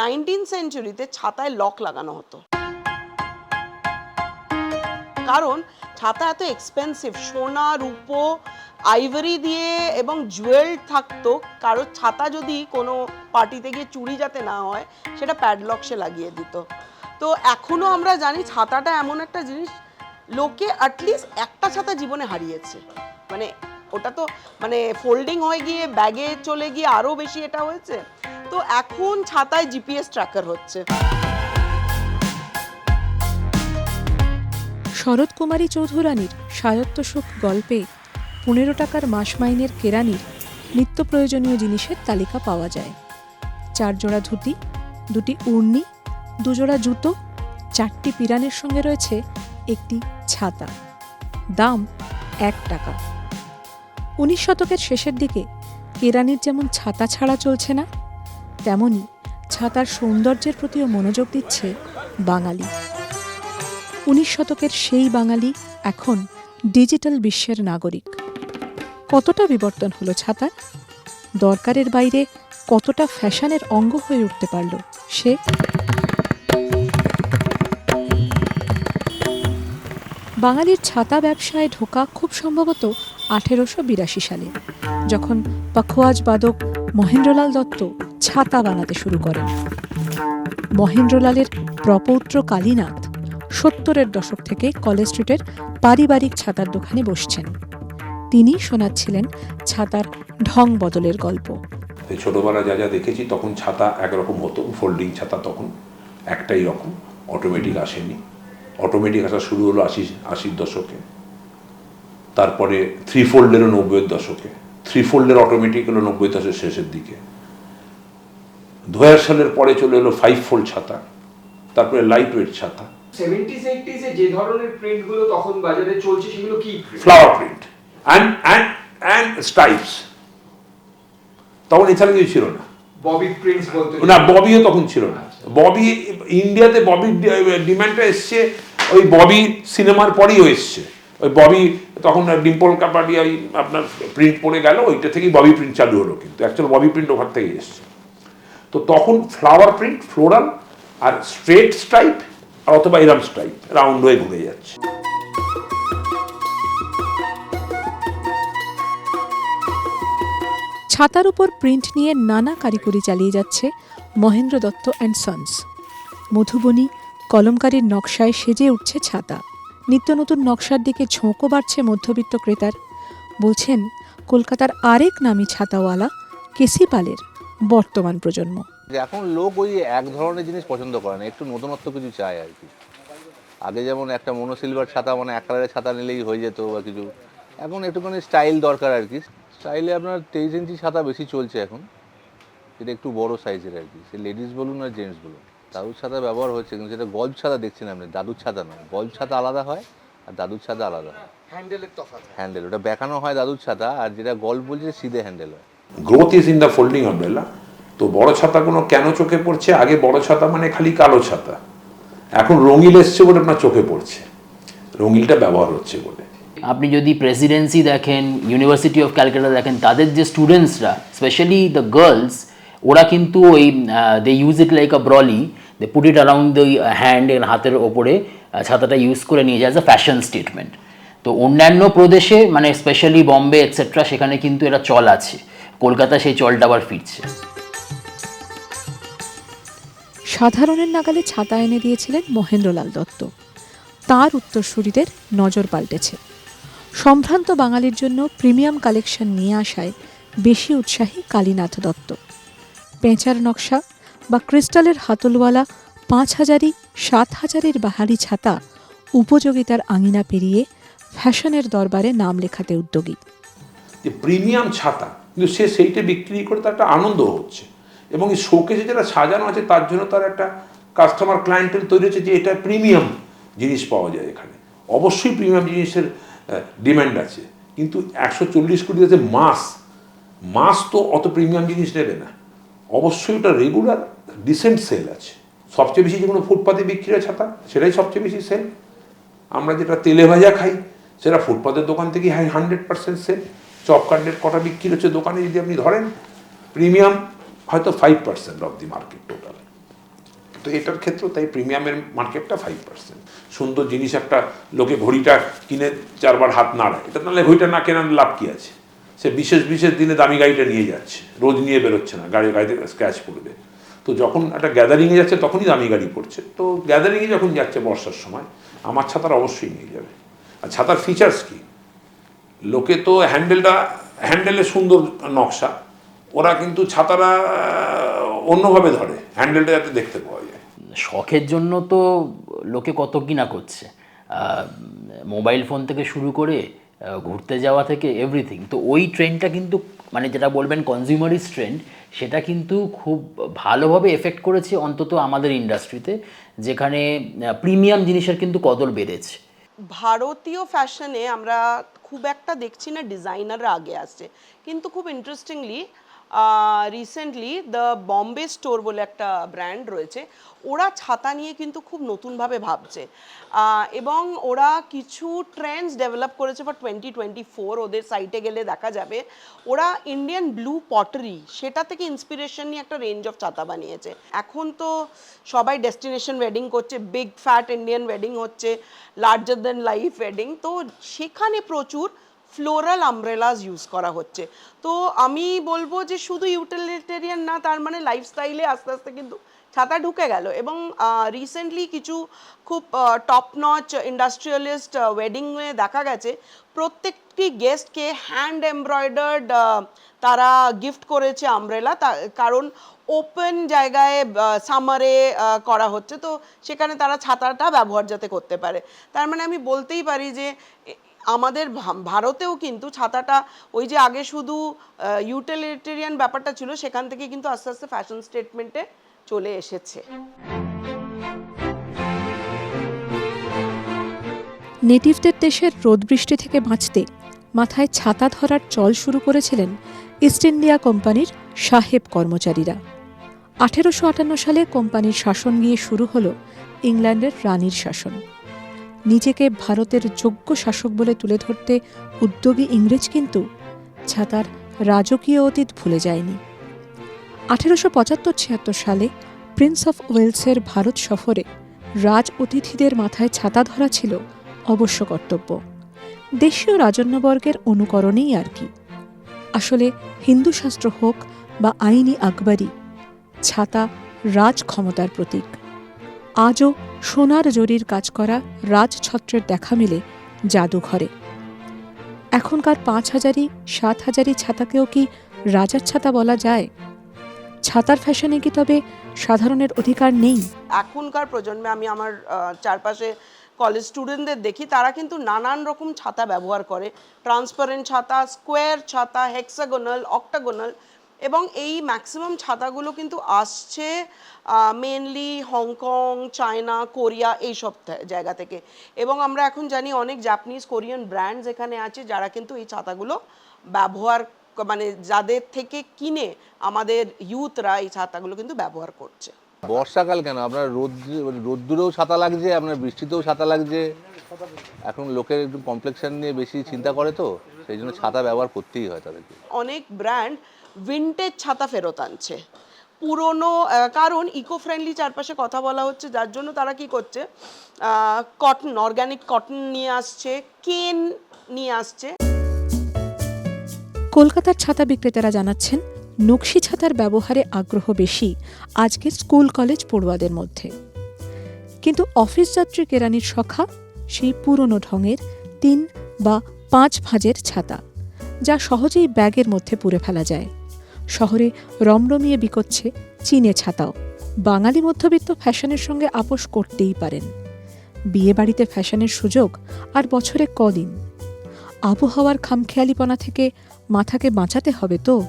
Nineteen সেঞ্চুরিতে ছাতায় lock লাগানো হতো। কারণ ছাতা এত এক্সপেন্সিভ সোনা, রূপো আইভরি দিয়ে এবং জুয়েল থাকতো। কারোর ছাতা যদি কোনো পার্টিতে গিয়ে চুরি যাতে না হয়, সেটা প্যাডলক সে লাগিয়ে দিত। তো এখনও আমরা জানি ছাতাটা এমন একটা জিনিস, লোকে অ্যাটলিস্ট একটা ছাতা জীবনে হারিয়েছে। মানে ওটা তো মানে ফোল্ডিং হয়ে গিয়ে ব্যাগে চলে গিয়ে আরও বেশি এটা হয়েছে। তো এখন ছাতায় জিপিএস ট্র্যাকার হচ্ছে। শরৎ কুমারী চৌধুরানীর স্বায়ত্ত সুখ গল্পে পনেরো টাকার মাস মাইনের কেরানির নিত্য প্রয়োজনীয় জিনিসের তালিকা পাওয়া যায়। চার জোড়া ধুতি, দুটি উর্নি দুজোড়া জুতো, চারটি পিরানের সঙ্গে রয়েছে একটি ছাতা। দাম এক টাকা। উনিশ শতকের শেষের দিকে কেরানির যেমন ছাতা ছাড়া চলছে না তেমনি ছাতার সৌন্দর্যের প্রতিও মনোযোগ দিচ্ছে বাঙালি। উনিশ শতকের সেই বাঙালি এখন ডিজিটাল বিশ্বের নাগরিক। কতটা বিবর্তন হলো ছাতার? দরকারের বাইরে কতটা ফ্যাশনের অঙ্গ হয়ে উঠতে পারল সে? বাঙালির ছাতা ব্যবসায় ঢোকা খুব সম্ভবত আঠেরোশো বিরাশি সালে, যখন পাখোয়াজ বাদক মহেন্দ্রলাল দত্ত ছাতা বানাতে শুরু করেন। মহেন্দ্রলালের প্রপৌত্র কালীনাথ সত্তরের দশক থেকে কলেজ স্ট্রিটের পারিবারিক ছাতার দোকানে বসছেন। তিনি শোনাচ্ছিলেন ছাতার ঢং বদলের গল্প। ছোটোবেলা যা যা দেখেছি, তখন ছাতা একরকম হতো, ফোল্ডিং ছাতা তখন একটাই রকম অটোমেটিক আসেনি। অটোমেটিক আসা শুরু হলো আশি আশির দশকে। তারপরে থ্রি ফোল্ডেরও নব্বইয়ের দশকে। থ্রি ফোল্ডের অটোমেটিক হলো নব্বই দশকের শেষের দিকে। সালের পরে চলে এলো ফাইভ ফোল্ড ছাতা তারপরে লাইট ওয়েট ছাতা। সেভেন্টিস এইটিসে যে ধরনের প্রিন্টগুলো তখন বাজারে চলছে সেগুলো কি flower print and and and stripes তখন এছাড়া কিছু ছিল না। ববি প্রিন্টস বলতে না ববিও তখন ছিল না। ববি ইন্ডিয়াতে ববির ডিমান্ডটা এসছে ওই ববি সিনেমার পরেই এসছে। ওই ববি তখন ডিম্পল কাপাডিয়া ওই আপনার প্রিন্ট পড়ে গেল ওইটা থেকেই ববি প্রিন্ট চালু হলো কিন্তু। অ্যাকচুয়াল ববি প্রিন্ট ওখান থেকেই এসছে। তো তখন ফ্লাওয়ার প্রিন্ট ফ্লোরাল আর স্ট্রেট স্ট্রাইপ আর অথবা এরাম স্ট্রাইপ রাউন্ড হয়ে ঘুরে যাচ্ছে। ছাতার উপর প্রিন্ট নিয়ে নানা কারিগরি চালিয়ে যাচ্ছে মহেন্দ্র দত্ত অ্যান্ড সন্স মধুবনী, কলমকারীর নকশায় সেজে উঠছে ছাতা। নিত্য নতুন নকশার দিকে ঝোঁকও বাড়ছে মধ্যবিত্ত ক্রেতার। বলছেন, কলকাতার আরেক নামী ছাতাওয়ালা কেসি পালের বর্তমান প্রজন্ম। যে এখন লোক ওই এক ধরনের জিনিস পছন্দ করে না একটু নতুনত্ব কিছু চায় আর কি। আগে যেমন একটা মনো সিলভার ছাতা মানে এক কালারের ছাতা নিলেই হয়ে যেত বা কিছু। এখন একটুখানি স্টাইল দরকার আর কি। স্টাইলে আপনার তেইশ ইঞ্চি ছাতা বেশি চলছে এখন। যেটা একটু বড় সাইজের আর কি। সে লেডিস বলুন আর জেন্টস বলুন। দাদুর ছাতা ব্যবহার হচ্ছে কিন্তু সেটা গল্প ছাতা দেখছেন আপনি দাদুর ছাতা নয়। গল্প ছাতা আলাদা হয় আর দাদুর ছাতা আলাদা হয়। হ্যান্ডেলের তফাৎ। হ্যান্ডেল ওটা বেঁকানো হয় দাদুর ছাতা আর যেটা গল্প বলছে সিধে হ্যান্ডেল হয়। Growth is in the folding umbrella তো বড় ছাতাগুলো কেন চোখে পড়ছে? আগে বড় ছাতা মানে খালি কালো ছাতা। এখন রঙিল এসছে বলে আপনার চোখে পড়ছে। রঙিলটা ব্যবহার হচ্ছে বলে। আপনি যদি প্রেসিডেন্সি দেখেন ইউনিভার্সিটি অফ ক্যালকাটা দেখেন, তাদের যে স্টুডেন্টসরা স্পেশালি দ্য গার্লস ওরা কিন্তু ওই they use it like a brolly they put it around the hand হাতের ওপরে ছাতাটা ইউজ করে নিয়ে যায় অ্যাজ আ ফ্যাশন স্টেটমেন্ট তো অন্যান্য প্রদেশে মানে স্পেশালি বম্বে এটসেট্রা সেখানে কিন্তু এটা চল আছে। কলকাতা সেই চলটা আবার ফিরছে। সাধারণের নাগালে ছাতা এনে দিয়েছিলেন মহেন্দ্রলাল দত্ত। তার উত্তরসূরিদের নজর পাল্টেছে। সম্ভ্রান্ত বাঙালির জন্য প্রিমিয়াম কালেকশন নিয়ে আসায় বেশি উৎসাহী কালীনাথ দত্ত। পেঁচার নকশা বা ক্রিস্টালের হাতলওয়ালা পাঁচ হাজারি সাত হাজারের বাহারি ছাতা উপযোগিতার আঙিনা পেরিয়ে ফ্যাশনের দরবারে নাম লেখাতে উদ্যোগী। প্রিমিয়াম ছাতা কিন্তু সে সেইটা বিক্রি করে তার একটা আনন্দ হচ্ছে। এবং এই শোকেসে যেটা সাজানো আছে, তার জন্য তার একটা কাস্টমার ক্লায়েন্টের তৈরি হচ্ছে যে এটা প্রিমিয়াম জিনিস পাওয়া যায় এখানে। অবশ্যই প্রিমিয়াম জিনিসের ডিমান্ড আছে। কিন্তু একশো চল্লিশ কোটি আছে মাস। মাস তো অত প্রিমিয়াম জিনিস নেবে না। অবশ্যই ওটা রেগুলার ডিসেন্ট সেল আছে। সবচেয়ে বেশি যেগুলো ফুটপাতে বিক্রি হয় ছাতা, সেটাই সবচেয়ে বেশি সেল আমরা যেটা তেলে ভাজা খাই, সেটা ফুটপাতের দোকান থেকেই হাই হান্ড্রেড পার্সেন্ট সেল চপ কান্ডের কটা বিক্রি হচ্ছে দোকানে যদি আপনি ধরেন প্রিমিয়াম হয়তো five percent of the market total তো এটার ক্ষেত্রেও তাই প্রিমিয়ামের মার্কেটটা ফাইভ পার্সেন্ট সুন্দর জিনিস একটা, লোকে ঘড়িটা কিনে চারবার হাত নাড়ায়। এটা নাহলে ঘড়িটা না কেনার লাভ কী আছে? সে বিশেষ বিশেষ দিনে দামি গাড়িটা নিয়ে যাচ্ছে। রোজ নিয়ে বেরোচ্ছে না, গাড়ি, গাড়িতে স্ক্র্যাচ পড়বে। তো যখন একটা গ্যাদারিংয়ে যাচ্ছে, তখনই দামি গাড়ি পড়ছে। তো গ্যাদারিংয়ে যখন যাচ্ছে বর্ষার সময়, আমার ছাতার অবশ্যই নিয়ে যাবে। আর ছাতার ফিচার্স কি? লোকে তো হ্যান্ডেলটা হ্যান্ডেলে সুন্দর নকশা। ওরা কিন্তু ছাতারা অন্যভাবে ধরে। হ্যান্ডেলটা যাতে দেখতে পাওয়া যায়। শখের জন্য তো লোকে কত কি না করছে মোবাইল ফোন থেকে শুরু করে ঘুরতে যাওয়া থেকে এভরিথিং তো ওই ট্রেন্ডটা কিন্তু মানে যেটা বলবেন কনজিউমারিস্ট ট্রেন্ড সেটা কিন্তু খুব ভালোভাবে এফেক্ট করেছে অন্তত আমাদের ইন্ডাস্ট্রিতে যেখানে প্রিমিয়াম জিনিসের কিন্তু কদর বেড়েছে। ভারতীয় ফ্যাশনে আমরা খুব একটা দেখছি না ডিজাইনাররা আগে আসছে। কিন্তু খুব interestingly recently the Bombay Store বলে একটা ব্র্যান্ড রয়েছে। ওরা ছাতা নিয়ে কিন্তু খুব নতুনভাবে ভাবছে। এবং ওরা কিছু ট্রেন্ডস ডেভেলপ করেছে ফর টোয়েন্টি টোয়েন্টি ফোর ওদের সাইটে গেলে দেখা যাবে। ওরা ইন্ডিয়ান ব্লু পটারি সেটা থেকে ইন্সপিরেশন নিয়ে একটা রেঞ্জ অফ ছাতা বানিয়েছে। এখন তো সবাই ডেস্টিনেশন ওয়েডিং করছে বিগ ফ্যাট ইন্ডিয়ান ওয়েডিং হচ্ছে লার্জার দেন লাইফ ওয়েডিং তো সেখানে প্রচুর ফ্লোরাল আমব্রেলাস ইউজ করা হচ্ছে। তো আমি বলব যে শুধু ইউটিলিটেরিয়ান না, তার মানে লাইফস্টাইলে আস্তে আস্তে কিন্তু ছাতা ঢুকে গেল এবং রিসেন্টলি কিছু খুব টপ নচ ইন্ডাস্ট্রিয়ালিস্ট ওয়েডিংয়ে দেখা গেছে, প্রত্যেকটি গেস্টকে হ্যান্ড এমব্রয়ডার্ড তারা গিফট করেছে আমব্রেলা কারণ ওপেন জায়গায় সামারে করা হচ্ছে, তো সেখানে তারা ছাতাটা ব্যবহার যাতে করতে পারে। তার মানে আমি বলতেই পারি যে আমাদের ভারতেও কিন্তু ছাতাটা, ওই যে আগে শুধু ইউটিলিটেরিয়ান ব্যাপারটা ছিল, সেখান থেকে কিন্তু আস্তে আস্তে ফ্যাশন স্টেটমেন্টে চলে এসেছে। নেটিভদের দেশের রোদ বৃষ্টি থেকে বাঁচতে মাথায় ছাতা ধরার চল শুরু করেছিলেন ইস্ট ইন্ডিয়া কোম্পানির সাহেব কর্মচারীরা। আঠেরোশো আটান্ন সালে কোম্পানির শাসন গিয়ে শুরু হল ইংল্যান্ডের রানীর শাসন। নিজেকে ভারতের যোগ্য শাসক বলে তুলে ধরতে উদ্যোগী ইংরেজ কিন্তু ছাতার রাজকীয় অতীত ভুলে যায়নি। আঠেরোশো পঁচাত্তর ছিয়াত্তর সালে প্রিন্স অফ ওয়েলসের ভারত সফরে রাজ অতিথিদের মাথায় ছাতা ধরা ছিল অবশ্য কর্তব্য। দেশীয় রাজন্যবর্গের অনুকরণেই আর কি। আসলে হিন্দু শাস্ত্র হোক বা আইনি আকবরী, ছাতা রাজ ক্ষমতার প্রতীক। আজও সোনার জরির কাজ করা রাজছত্রের দেখা মেলে জাদুঘরে। এখনকার পাঁচ হাজারি সাত হাজারি ছাতাকেও কি রাজার ছাতা বলা যায়? ছাতার ফ্যাশনে কি তবে সাধারণের অধিকার নেই? এখনকার প্রজন্মে আমি আমার চারপাশে কলেজ স্টুডেন্টদের দেখি, তারা কিন্তু নানান রকম ছাতা ব্যবহার করে। ট্রান্সপারেন্ট ছাতা স্কোয়ার ছাতা হেক্সাগোনাল অক্টাগোনাল এবং এই ম্যাক্সিমাম ছাতাগুলো কিন্তু আসছে মেনলি হংকং চায়না কোরিয়া এইসব জায়গা থেকে। এবং আমরা এখন জানি অনেক জাপানিজ কোরিয়ান ব্র্যান্ডস এখানে আছে যারা কিন্তু এই ছাতাগুলো ব্যবহার মানে যাদের থেকে কিনে আমাদের ইউথরা এই ছাতাগুলো কিন্তু ব্যবহার করছে। বর্ষাকাল কেন? আপনার রোদ রোদ্দুরেও ছাতা লাগছে আপনার বৃষ্টিতেও ছাতা লাগছে। এখন লোকের একটু কমপ্লেক্সন নিয়ে বেশি চিন্তা করে তো সেই জন্য ছাতা ব্যবহার করতেই হয় তাদেরকে। অনেক ব্র্যান্ড ভিন্টেজ ছাতা ফেরত আনছে। পুরনো কারণ ইকো ফ্রেন্ডলি চারপাশে কথা বলা হচ্ছে, যার জন্য তারা কি করছে কটন অর্গানিক কটন নিয়ে আসছে কেন নিয়ে আসছে। কলকাতার ছাতা বিক্রেতারা জানাচ্ছেন, নকশি ছাতার ব্যবহারে আগ্রহ বেশি আজকের স্কুল, কলেজ পড়ুয়াদের মধ্যে। কিন্তু অফিস যাত্রী কেরানির সখা সেই পুরনো ঢঙের তিন বা পাঁচ ভাঁজের ছাতা, যা সহজেই ব্যাগের মধ্যে পুরে ফেলা যায়। শহরে রমরমিয়ে বিকোচ্ছে চীনে ছাতাও। বাঙালি মধ্যবিত্ত ফ্যাশনের সঙ্গে আপোষ করতেই পারেন। বিয়ে বাড়িতে ফ্যাশনের সুযোগ আর বছরে কদিন। আবহাওয়ার খামখেয়ালিপনা থেকে মাথাকে বাঁচাতে হবে তো?